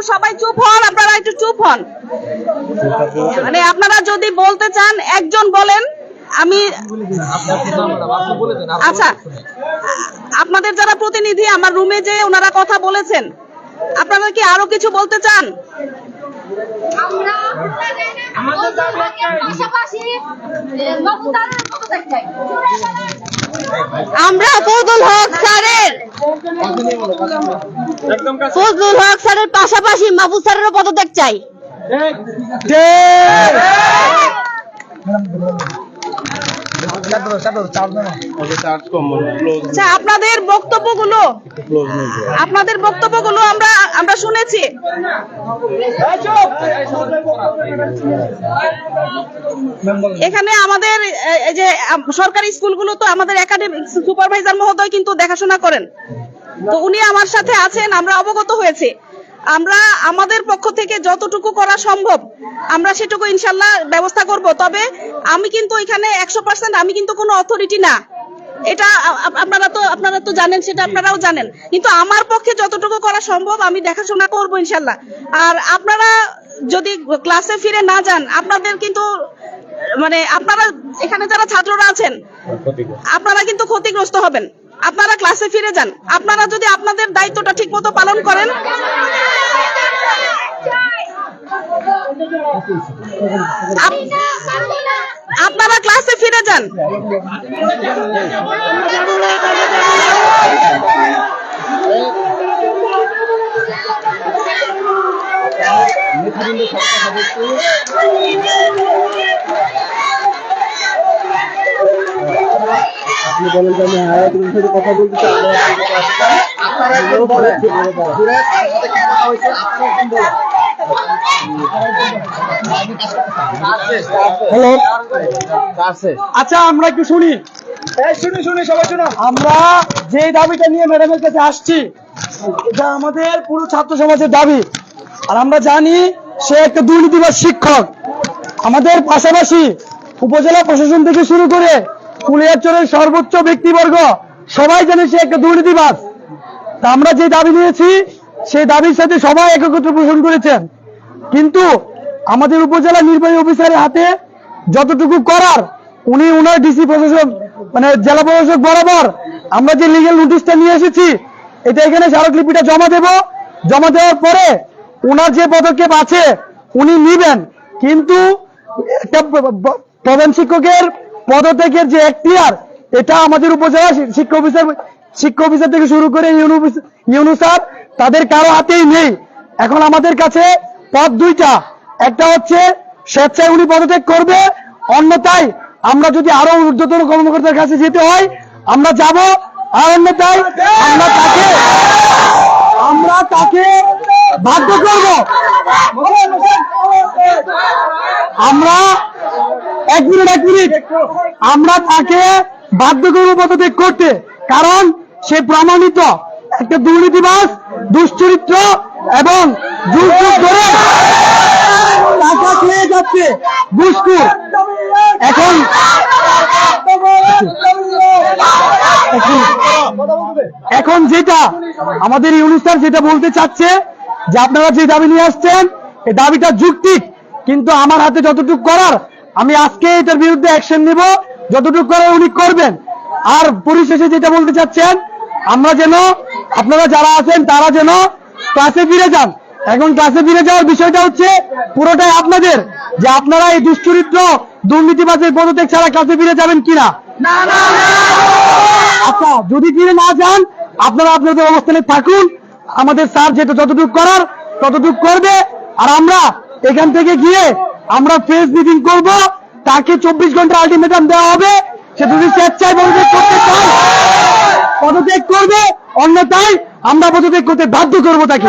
একটু সবাই চুপ হন আপনারা একটু চুপ হন। মানে আপনারা যদি বলতে চান একজন বলেন আমি আচ্ছা আপনাদের যারা প্রতিনিধি আমার রুমে যে ওনারা কথা বলেছেন আপনারা কি আরও কিছু বলতে চান? আমরা ফজলুল হক স্যারের। ফজলুল হক স্যারের পাশাপাশি মাহবুব স্যারেরও পদত্যাগ চাই। আচ্ছা আপনাদের বক্তব্যগুলো আপনাদের বক্তব্যগুলো আমরা আমরা শুনেছি। এখানে আমাদের এই যে সরকারি স্কুলগুলো তো আমাদের একাডেমিক সুপারভাইজার মহোদয় কিন্তু দেখাশোনা করেন। তো উনি আমার সাথে আছেন, আমরা অবগত হয়েছে। আমরা আমাদের পক্ষ থেকে যতটুকু করা সম্ভব, আমরা সেটুকু ইনশাল্লাহ ব্যবস্থা করব। তবে আমি কিন্তু এখানে একশো পার্সেন্ট আমি কিন্তু কোনো অথরিটি না। এটা আপনারা তো আপনারা তো জানেন, সেটা আপনারাও জানেন। কিন্তু আমার পক্ষে যতটুকু করা সম্ভব আমি দেখাশোনা করব ইনশাল্লাহ। আর আপনারা যদি ক্লাসে ফিরে না যান, আপনাদের কিন্তু মানে আপনারা, এখানে যারা ছাত্ররা আছেন, আপনারা কিন্তু ক্ষতিগ্রস্ত হবেন। আপনারা ক্লাসে ফিরে যান। আপনারা যদি আপনাদের দায়িত্বটা ঠিক মতো পালন করেন আপনারা ক্লাসে ফিরে যান। আপনি বলেন যে আমি হায়াতুলের সাথে কথা বলতে চাই। আপনারা বলেন। তার সাথে কি কথা হয়েছে আপনারা বলেন। হ্যালো আচ্ছা আমরা একটু শুনি। শুনি শুনি সবাই শুনো। আমরা যে দাবিটা নিয়ে ম্যাডামের কাছে আসছি এটা আমাদের পুরো ছাত্র সমাজের দাবি। আর আমরা জানি সে একটা দুর্নীতিবাদ শিক্ষক। আমাদের পাশাপাশি উপজেলা প্রশাসন থেকে শুরু করে কুলিয়ারচরের সর্বোচ্চ ব্যক্তিবর্গ সবাই জানে সে একটা দুর্নীতিবাদ তা আমরা যে দাবি নিয়েছি সেই দাবির সাথে সবাই একত্র পোষণ করেছেন। কিন্তু আমাদের উপজেলা নির্বাহী অফিসারের হাতে যতটুকু করার, উনি উনার ডিসি প্রশাসক মানে জেলা প্রশাসক বরাবর আমরা যে লিগেল নোটিশটা নিয়ে এসেছি, এটা এখানে স্মারকলিপিটা জমা দেব। জমা দেওয়ার পরে উনার যে পদক্ষেপ আছে, উনি নিবেন। কিন্তু প্রধান শিক্ষকের পদত্যাগের যে এখতিয়ার, এটা আমাদের উপজেলা শিক্ষা অফিসার শিক্ষা অফিসার থেকে শুরু করে ইউনু অফিস- ইউনু স্যার তাদের কারও হাতেই নেই। এখন আমাদের কাছে পথ দুইটা। একটা হচ্ছে স্বেচ্ছায় উনি পদত্যাগ করবে, অন্যথায় আমরা যদি আরও ঊর্ধ্বতন কর্মকর্তার কাছে যেতে হয়, আমরা যাব, আর অন্যথায় আমরা তাকে আমরা তাকে বাধ্য করব। আমরা এক মিনিট এক মিনিট। আমরা তাকে বাধ্য করব পদত্যাগ করতে, কারণ সে প্রমাণিত। একটা দুর্নীতিবাস দুশ্চরিত্র এবং টাকা খেয়ে যাচ্ছে এখন এখন যেটা আমাদের ইউনিস্টার যেটা বলতে চাচ্ছে, যে আপনারা যে দাবি নিয়ে আসছেন, এই দাবিটা যুক্তিক কিন্তু আমার হাতে যতটুকু করার, আমি আজকে এটার বিরুদ্ধে অ্যাকশন নিব, যতটুকু করার উনি করবেন। আর পরিশেষে যেটা বলতে চাচ্ছেন, আমরা যেন আপনারা যারা আছেন তারা যেন ক্লাসে ফিরে যান। এখন ক্লাসে ফিরে যাওয়ার বিষয়টা হচ্ছে পুরোটাই আপনাদের যে আপনারা এই দুশ্চরিত্র দুর্নীতিবাজের পদত্যাগ ছাড়া ক্লাসে ফিরে যাবেন কিনা। আচ্ছা যদি ফিরে না যান আপনারা আপনাদের অবস্থানে থাকুন। আমাদের স্যার যেটা যতটুকু করার ততটুকু করবে। আর আমরা এখান থেকে গিয়ে আমরা ফেস মিটিং করব। তাকে চব্বিশ ঘণ্টা আলটিমেটাম দেওয়া হবে। সে যদি স্বেচ্ছায় পদত্যাগ করতে চায় পদত্যাগ করবে। অন্যথায় আমরা পদত্যাগ করতে বাধ্য করব তাকে।